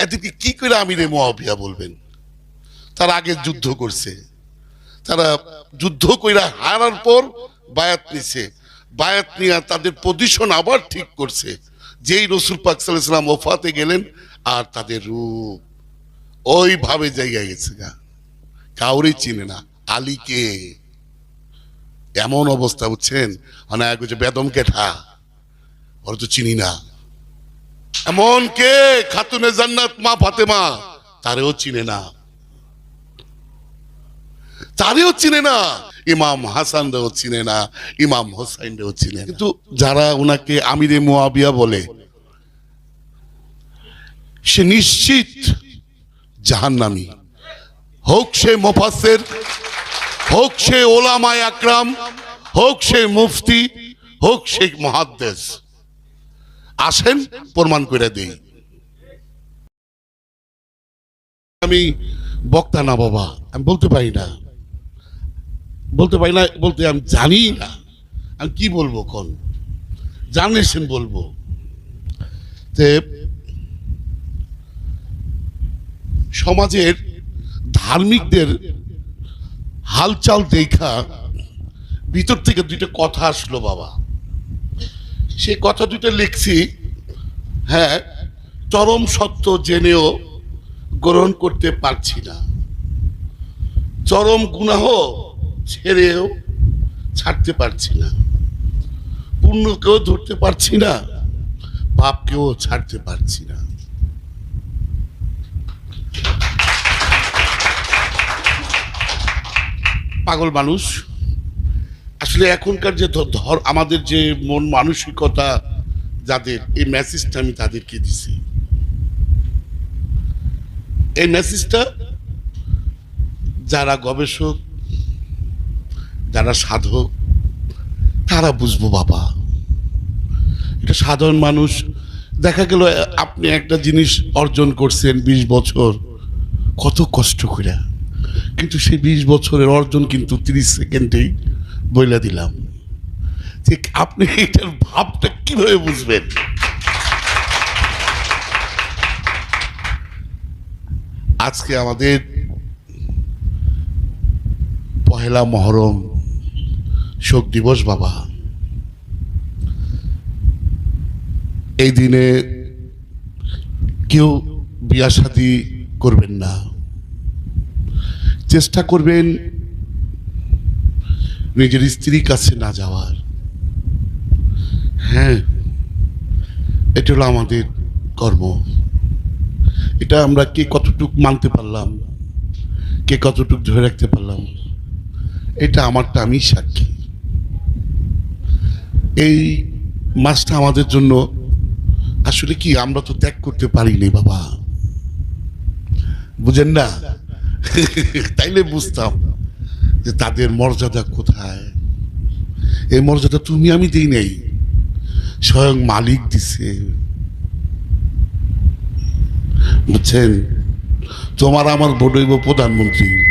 এদিকে কি করে আমিরে মোয়াবিয়া বলবেন? তারা আগে যুদ্ধ করছে। তারা যুদ্ধ কইরা হারার পর বায়াত নিছে। বায়াত নিয়ে তাদের পজিশন আবার ঠিক করছে। যেই রসুল পাক সাল্লাম ওফাতে গেলেন আর তাদের রূপ। ওইভাবে জায়গায় গেছে গা। কাউরে চিনে না। আলীকে এমন অবস্থা, বুঝছেন? হচ্ছে বেদম কেঠা। ওরা তো চিনি না। এমন কে? খাতুনে জান্নাত মা ফাতেমা। তারেও চিনে না। তারেও চিনে না। ইমাম হাসান রেও চিনে না। ইমাম হোসাইন রেও চিনে কিন্তু যারা ওনাকে আমিরে মুয়াবিয়া বলে, সে নিশ্চিত জাহান্নামী। হোক সে মোফাসের হোক সে ওলামায় আকরাম, হোক সে মুফতি, হোক সে মহাদ্দেশ। আসেন, প্রমাণ করে দেই। আমি বক্তা না বাবা, আমি বলতে পারি না। বলতে পারি না, বলতে আমি জানি না। আমি কি বলব কোন জানেছেন বলব। যে সমাজের ধার্মিকদের হালচাল দেখা ভিতর থেকে দুইটা কথা আসলো বাবা। সেই কথা দুইটা লিখছি। হ্যাঁ চরম সত্য জেনেও গ্রহণ করতে পারছি না। চরম গুনাহ ছেড়েও ছাড়তে পারছি না। পুণ্যকেও ধরতে পারছি না, পাপকেও ছাড়তে পারছি না। পাগল মানুষ। আসলে এখনকার যে ধর, আমাদের যে মন মানসিকতা, যাদের, এই মেসেজটা আমি তাদেরকে দিছি। এই মেসেজটা যারা গবেষক, যারা সাধক, তারা বুঝব, বাবা। এটা সাধারণ মানুষ, দেখা গেল আপনি একটা জিনিস অর্জন করছেন বিশ বছর, কত কষ্ট করে কিন্তু সেই বিশ বছরের অর্জন কিন্তু তিরিশ সেকেন্ডেই বইলা দিলাম। ঠিক আপনি এটার ভাবটা কীভাবে বুঝবেন? আজকে আমাদের পহেলা মহরম শোক দিবস, বাবা। এই দিনে কেউ বিয়া করবেন না। চেষ্টা করবেন নিজের স্ত্রীর কাছে না যাওয়ার। হ্যাঁ এটা হলো আমাদের কর্ম। এটা আমরা কে কতটুক মানতে পারলাম, কে কতটুক ধরে রাখতে পারলাম, এটা আমারটা আমি সাক্ষী। এই মাসটা আমাদের জন্য আসলে কি আমরা তো ত্যাগ করতে পারিনি বাবা। বুঝেন না? তাইলে বুঝতাম। যে তাদের মর্যাদা কোথায়? এই মর্যাদা তুমি আমি দিই নেই। স্বয়ং মালিক দিছে। বুঝছেন? তোমার আমার বডইব প্রধানমন্ত্রী।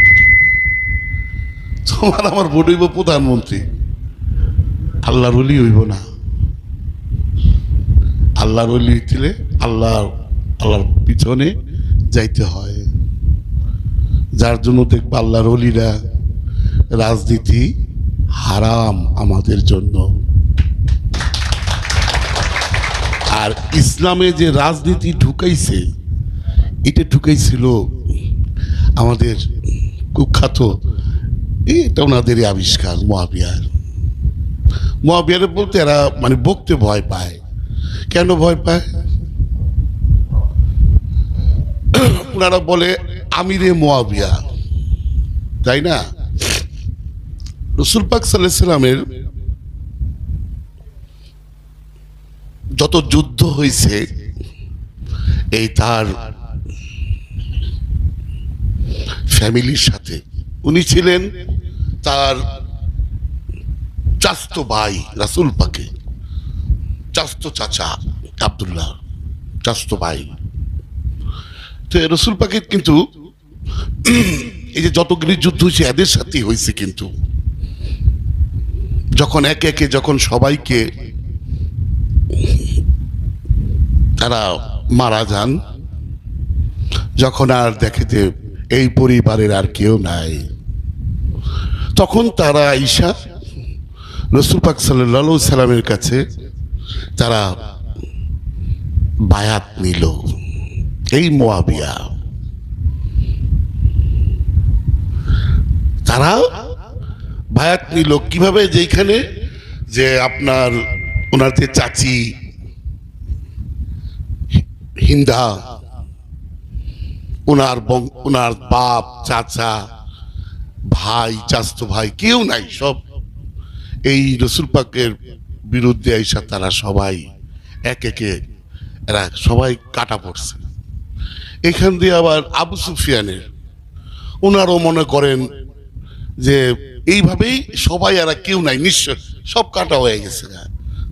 তোমার আমার বডইব প্রধানমন্ত্রী। আল্লাহর অলি হইব না। আল্লাহর অলি হইলে আল্লাহ আল্লাহর পিছনে যাইতে হয়। যার জন্য দেখবা আল্লাহর অলিরা রাজনীতি হারাম আমাদের জন্য। আর ইসলামে যে রাজনীতি ঢুকাইছে, এটা ঢুকাইছিল আমাদের কুখ্যাত এটা ওনাদেরই আবিষ্কার মহাবিহার মহাবিহারে বলতে এরা মানে বকতে ভয় পায়। কেন ভয় পায়? ওনারা বলে, আমিরে মোয়াবিয়া। তাই না? রসুল পাক সাল্লাহ সাল্লামের যত যুদ্ধ হয়েছে এই তার ফ্যামিলির সাথে, উনি ছিলেন তার চাস্ত ভাই রাসুল পাকে, চাস্ত চাচা আবদুল্লাহ, চাস্ত ভাই। তো রসুল পাকের কিন্তু এই যে যতগুলি যুদ্ধ হয়েছে এদের সাথেই হয়েছে কিন্তু। যখন একে একে যখন সবাইকে তারা মারা যান, যখন আর দেখে যে এই পরিবারের আর কেউ নাই, তখন তারা ঈশা, রসুল পাক সাল্লাহ সাল্লামের কাছে তারা বায়াত নিল। এই মোয়াবিয়া। তারা বায়াত নিল কীভাবে যেখানে যে আপনার ওনার যে চাচি, হিন্দা, ওনার ওনার বাপ, চাচা, ভাই চাস্তো ভাই, কেউ নাই, সব। এই রসুল পাকের বিরুদ্ধে আইসা তারা সবাই এক একে, এরা সবাই কাটা পড়ছে। এখান দিয়ে আবার আবু সুফিয়ানের, ওনারও মনে করেন যে এইভাবেই সবাই আর কেউ নাই নিশ্চয় সব কাটা হয়ে গেছে।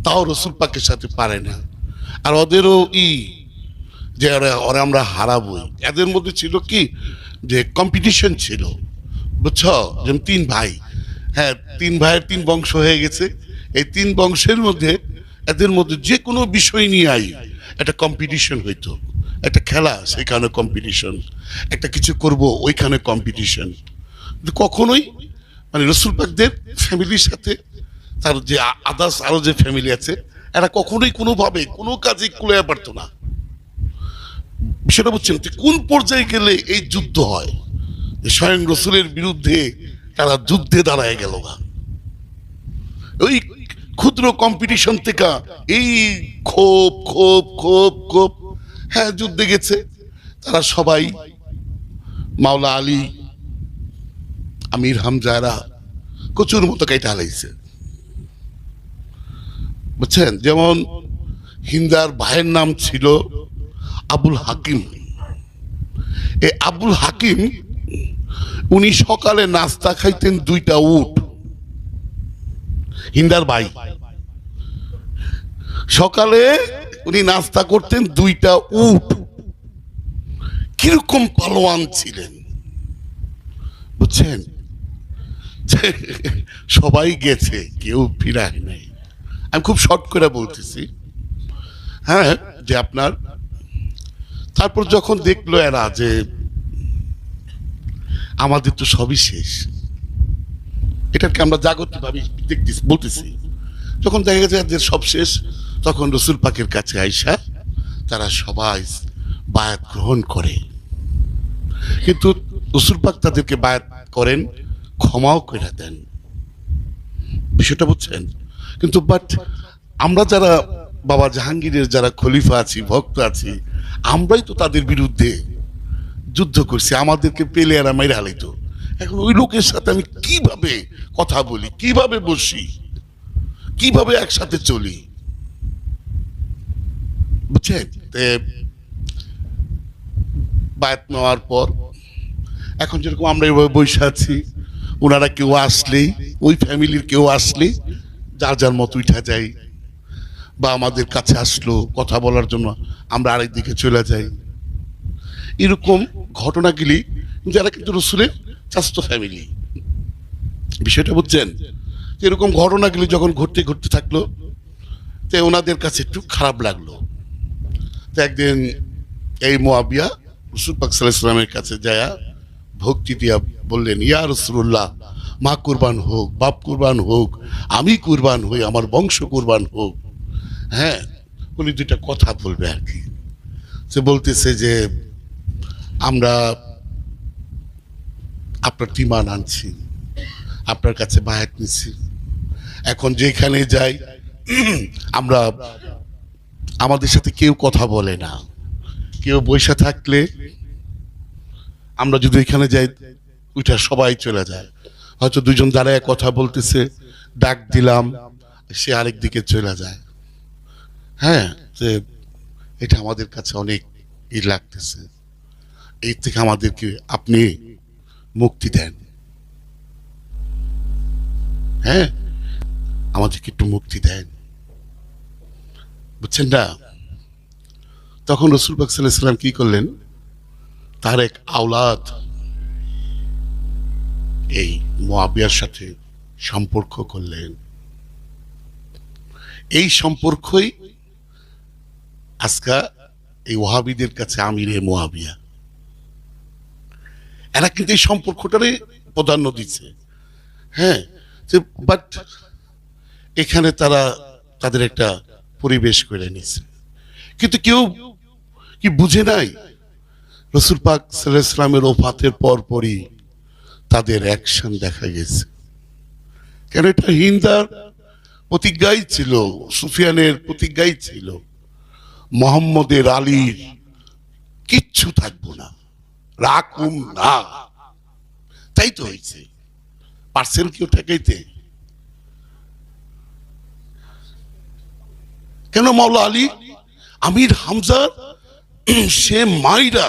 তাও রসুল পাকের সাথে পারে না। আর ওদেরও ই, যে ওরা আমরা হারাবই। এদের মধ্যে ছিল কি, যে কম্পিটিশন ছিল। বুঝছ? যেমন তিন ভাই। হ্যাঁ তিন ভাইয়ের তিন বংশ হয়ে গেছে। এই তিন বংশের মধ্যে, এদের মধ্যে যে কোনো বিষয় নিয়ে আই একটা কম্পিটিশন হইতো। একটা খেলা, সেখানে কম্পিটিশন একটা কিছু করব, ওইখানে কম্পিটিশন কখনোই মানে রসুল পাকদের ফ্যামিলির সাথে, তার যে আদার্স আরও যে ফ্যামিলি আছে, এরা কখনোই কোনোভাবে কোনো কাজে কুলাইয়া পারতো না। বিষয়টা বুঝছেন? কোন পর্যায়ে গেলে এই যুদ্ধ হয়? স্বয়ং রসুলের বিরুদ্ধে তারা যুদ্ধে দাঁড়ায় গেল না। ওই ক্ষুদ্র কম্পিটিশন থেকে এই ক্ষোভ ক্ষোভ ক্ষোভ ক্ষোভ হ্যাঁ যুদ্ধে গেছে। তারা সবাই মাওলা আলী আমির হামজারা কচুর মতো কেটে হালাইছে। বুঝছেন? যেমন হিন্দার ভাইয়ের নাম ছিল আবুল হাকিম। এই আবুল হাকিম, উনি সকালে নাস্তা খাইতেন দুইটা উট। হিন্দার ভাই। সকালে উনি নাস্তা করতেন দুইটা উট। কীরকম পালোয়ান ছিলেন। বুঝছেন? সবাই গেছে, কেউ ফিরায় নাই। আমি খুব শর্ট করে বলতেছি। হ্যাঁ যে আপনার, তারপর যখন দেখল এরা যে আমাদের তো সবই শেষ। এটাকে আমরা জাগতিকভাবে দেখতেছি, বলতেছি। যখন দেখা গেছে যে সব শেষ, তখন রসুল পাকের কাছে আইসা তারা সবাই বায়াত গ্রহণ করে। কিন্তু রসুল পাক তাদেরকে বায়াত করেন ক্ষমাও করে দেন। বিষয়টা বুঝছেন? কিন্তু বাট আমরা যারা বাবা জাহাঙ্গীরের যারা খলিফা আছি, ভক্ত আছি, আমরাই তো তাদের বিরুদ্ধে যুদ্ধ করছি। আমাদেরকে পেলে এরা মেরে হালাইতো এখন ওই লোকের সাথে আমি কীভাবে কথা বলি, কীভাবে বসি, কীভাবে একসাথে চলি? বুঝছেন? বায়াত নেওয়ার পর, এখন যেরকম আমরা এভাবে বসে আছি ওনারা কেউ আসলেই ওই ফ্যামিলির কেউ আসলে যার যার মতো উঠা যাই বা আমাদের কাছে আসলো কথা বলার জন্য আমরা আরেক দিকে চলে যাই। এরকম ঘটনাগুলি যারা কিন্তু রসুলের স্বাস্থ্য ফ্যামিলি। বিষয়টা বুঝছেন? এরকম ঘটনাগুলি যখন ঘটতে ঘটতে থাকল, তো ওনাদের কাছে একটু খারাপ লাগল। তো একদিন এই মোয়াবিয়া রসুল পাক ইসলামের কাছে যায় ভক্তি দিয়া বললেন, ইয়া রসুল্লাহ মা কুরবান হোক, বাপ কুরবান হোক, আমি কুরবান হই, আমার বংশ কুরবান হোক। হ্যাঁ উনি দুইটা কথা বলবে আর কি। সে বলতেছে যে, আমরা আপনার টিমান আনছি, আপনার কাছে বায়াত নিছি। এখন যেখানে যাই, আমরা, আমাদের সাথে কেউ কথা বলে না। কেউ বৈশা থাকলে আমরা যদি এখানে যাই ওইটা সবাই চলে যায়। হয়তো দুজন দাঁড়ায় কথা বলতেছে, ডাক দিলাম, সে আরেক দিকে চলে যায়। হ্যাঁ যে এটা আমাদের কাছে অনেক ই লাগতেছে। এই থেকে আমাদেরকে আপনি মুক্তি দেন। হ্যাঁ আমাদেরকে একটু মুক্তি দেন। বুঝছেন না? তখন রসুল পাক সাল্লাহ সাল্লাম কি করলেন? তার এক আওলাদ এই মোয়াবিয়ার সাথে সম্পর্ক করলেন। এই সম্পর্কই আজকা এই ওহাবিদের কাছে আমিরে মোয়াবিয়া। এরা কিন্তু এই সম্পর্কটারে প্রাধান্য দিচ্ছে। হ্যাঁ বাট এখানে তারা তাদের একটা পরিবেশ করে নিছে কিন্তু কেউ কি বুঝে নাই রসুল পাক সাল্লাহ ইসলামের ওফাতের পর পরই তাদের অ্যাকশন দেখা গেছে। কেন এটা হিন্দার প্রতিজ্ঞাই ছিল, সুফিয়ানের প্রতিজ্ঞাই ছিল, মোহাম্মদের আলীর কিচ্ছু থাকব না, রাখুন না। তাই তো হয়েছে। পারছেন কেউ ঠেকাইতে? কেন মাওলা আলী? আমির হামজা সে মাইরা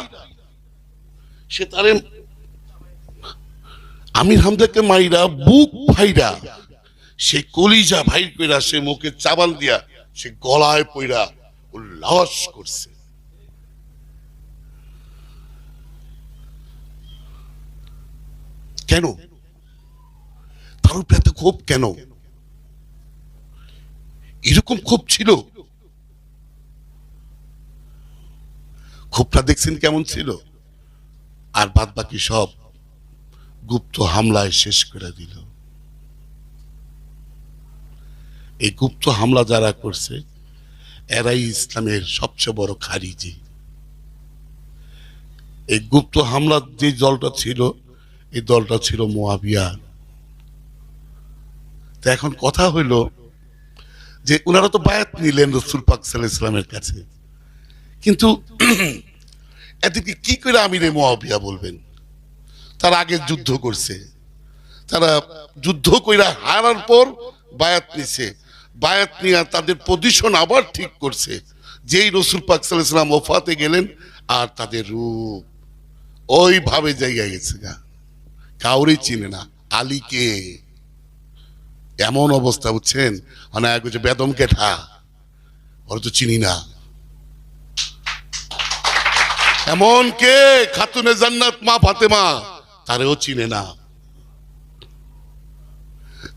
সে তারে আমির হামজাকে মাইরা, বুক ভাইরা সে কলিজা ভাই কইরা, সে মুখে চাবাল দিয়া সে গলায় পইরা উল্লাস করছে। কেন? তার উপরে এত ক্ষোভ কেন? এরকম ক্ষোভ ছিল? ক্ষোভটা দেখছেন কেমন ছিল? আর বাদ বাকি সব গুপ্ত হামলায় শেষ করে দিল। এই গুপ্ত হামলা যারা করছে, এরাই ইসলামের সবচেয়ে বড় খারিজি। এই গুপ্ত হামলার যে দলটা ছিল, এই দলটা ছিল মোয়াবিয়া। তো এখন কথা হইল যে ওনারা তো বায়াত নিলেন রসুল পাক ইসলামের কাছে। কিন্তু এদেরকে কি করে আমিরে মোয়াবিয়া বলবেন? তারা আগে যুদ্ধ করছে। তারা যুদ্ধ কইরা হারার পর বায়াত নিছে। বায়াত নিয়ে তাদের পজিশন আবার ঠিক করছে। যেই রসুল পাক সাল্লাহ ইসলাম ওফাতে গেলেন আর তাদের রূপ। ওইভাবে জায়গায় গেছে গা। কাউরে চিনে না। আলীকে এমন অবস্থা, বুঝছেন? মানে বেদম কেঠা। ওর তো চিনি না। এমন কে? খাতুনে জান্নাত, মা ফাতেমা? তারেও চিনে না।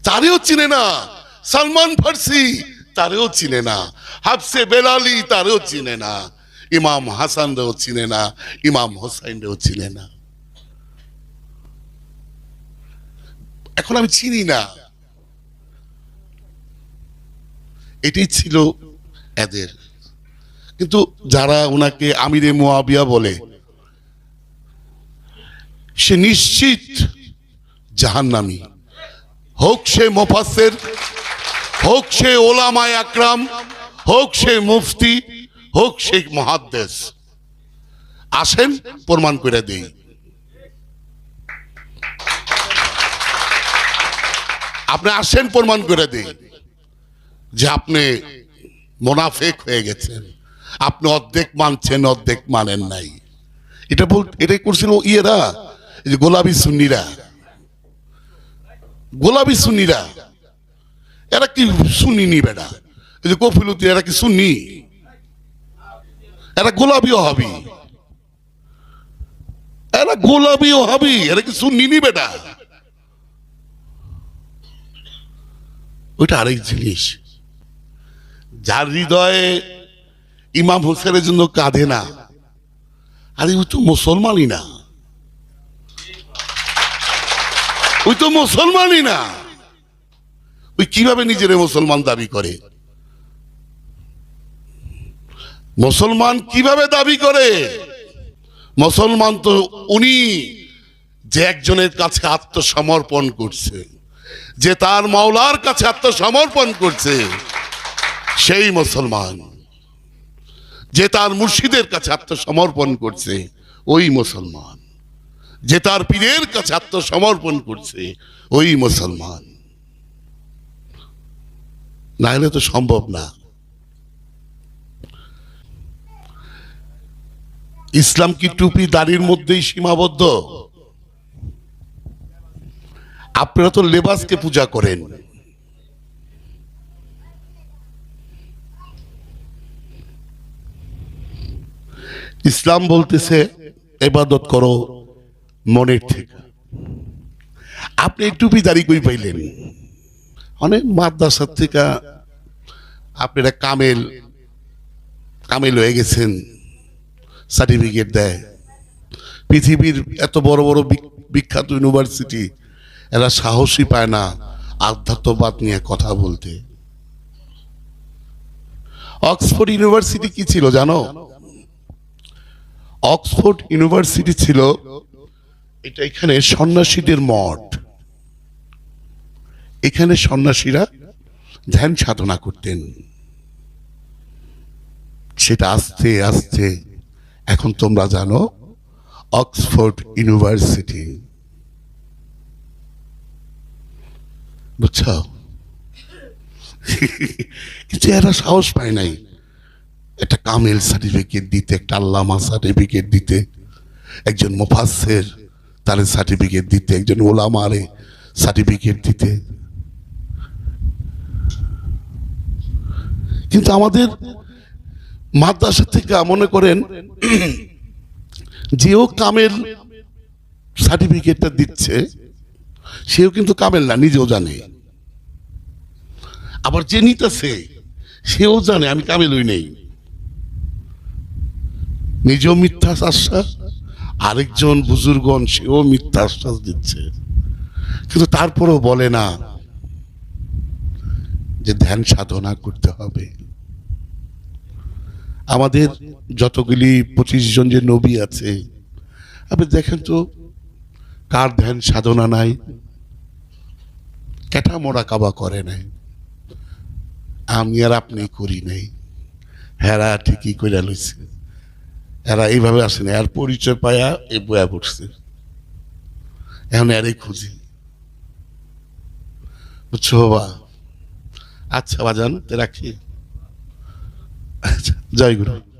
তারেও চিনে না। সালমান ফার্সি, তারেও চিনে না। হাফসে বেলালি, তারেও চিনে না। ইমাম হাসান রেও চিনে না। ইমাম হোসাইন রেও চিনে না। এখন আমি চিনি না। এটাই ছিল এদের কিন্তু যারা ওনাকে আমিরে মোয়াবিয়া বলে, সে নিশ্চিত জাহান্নামী। হোক সে মোফাসের হোক সে ওলামায় আকরাম, হোক সে মুফতি, হোক সে মহাদ্দেশ আসেন, প্রমাণ করে দেই। আপনি আসেন, প্রমাণ করে দেই যে আপনি মোনাফেক হয়ে গেছেন। আপনি অর্ধেক মানছেন, অর্ধেক মানেন নাই। এটা বল এটাই করছিল ইয়েরা যে গোলাপি সুন্নিরা। গোলাপি সুন্নিরা, এরা কি সুন্নি নি বেটা? এই যে কফিলতি এরা কি সুন্নি? এরা গোলাপিও হবি এরা গোলাপিও হবি এরা কি সুন্নি নি বেটা? ওইটা আরেক জিনিস। যার হৃদয়ে ইমাম হোসেনের জন্য কাঁধে না। আরে ওই তো মুসলমানই না। ওই তো মুসলমানই না। ওই কীভাবে নিজের মুসলমান দাবি করে? মুসলমান কীভাবে দাবি করে? মুসলমান তো উনি যে একজনের কাছে আত্মসমর্পণ করছে, যে তার মাওলার কাছে আত্মসমর্পণ করছে, সেই মুসলমান। যে তার মুর্শিদের কাছে আত্মসমর্পণ করছে, ওই মুসলমান। যে তার পীরের কাছে আত্মসমর্পণ করছে, ওই মুসলমান। না হলে তো সম্ভব না। ইসলাম কি টুপি দাড়ির মধ্যেই সীমাবদ্ধ? আপনারা তো লেবাসকে পূজা করেন। ইসলাম বলতেছে এবাদত করো মনের থেকে। আপনি এই টুপি দাড়ি কই পাইলেন? অনেক মাদ্রাসার থেকে আপনারা কামেল কামেল হয়ে গেছেন, সার্টিফিকেট দেয়। পৃথিবীর এত বড় বড় বিখ্যাত ইউনিভার্সিটি, এরা সাহসী পায় না আধ্যাত্মবাদ নিয়ে কথা বলতে। অক্সফোর্ড ইউনিভার্সিটি কি ছিল জানো? অক্সফোর্ড ইউনিভার্সিটি ছিল, এটা এখানে সন্ন্যাসীদের মঠ। এখানে সন্ন্যাসীরা ধ্যান সাধনা করতেন। সেটা আস্তে আস্তে, এখন তোমরা জানো, অক্সফোর্ড ইউনিভার্সিটি। বুঝছ? কিন্তু এরা সাহস পায় নাই। একটা কামেল সার্টিফিকেট দিতে, একটা আল্লামা সার্টিফিকেট দিতে, একজন মুফাসের তার সার্টিফিকেট দিতে, একজন ওলামারে সার্টিফিকেট দিতে। কিন্তু আমাদের মাদ্রাসা থেকে মনে করেন যেও কামেল সার্টিফিকেটটা দিচ্ছে, সেও কিন্তু কামেল না, নিজেও জানে। আবার যে নিতেছে, সেও জানে, আমি কামেল নেই। নিজেও মিথ্যা আশ্বাস আরেকজন বুজুর্গন সেও মিথ্যা আশ্বাস দিচ্ছে। কিন্তু তারপরেও বলে না যে ধ্যান সাধনা করতে হবে। আমাদের যতগুলি পঁচিশ জন যে নবী আছে, আপনি দেখেন তো, কার ধ্যান সাধনা নাই, কেটা মোড়া কাবা করে নাই, আমি আর আপনি করি নাই। হেরা ঠিকই করে লইছে। এরা এইভাবে আসেনি। আর পরিচয় পায়া এই বয়া পড়ছে। এখন এরাই খুঁজি বুঝছ বাবা? আচ্ছা বাজান, রাখি। আচ্ছা জয় গুরু।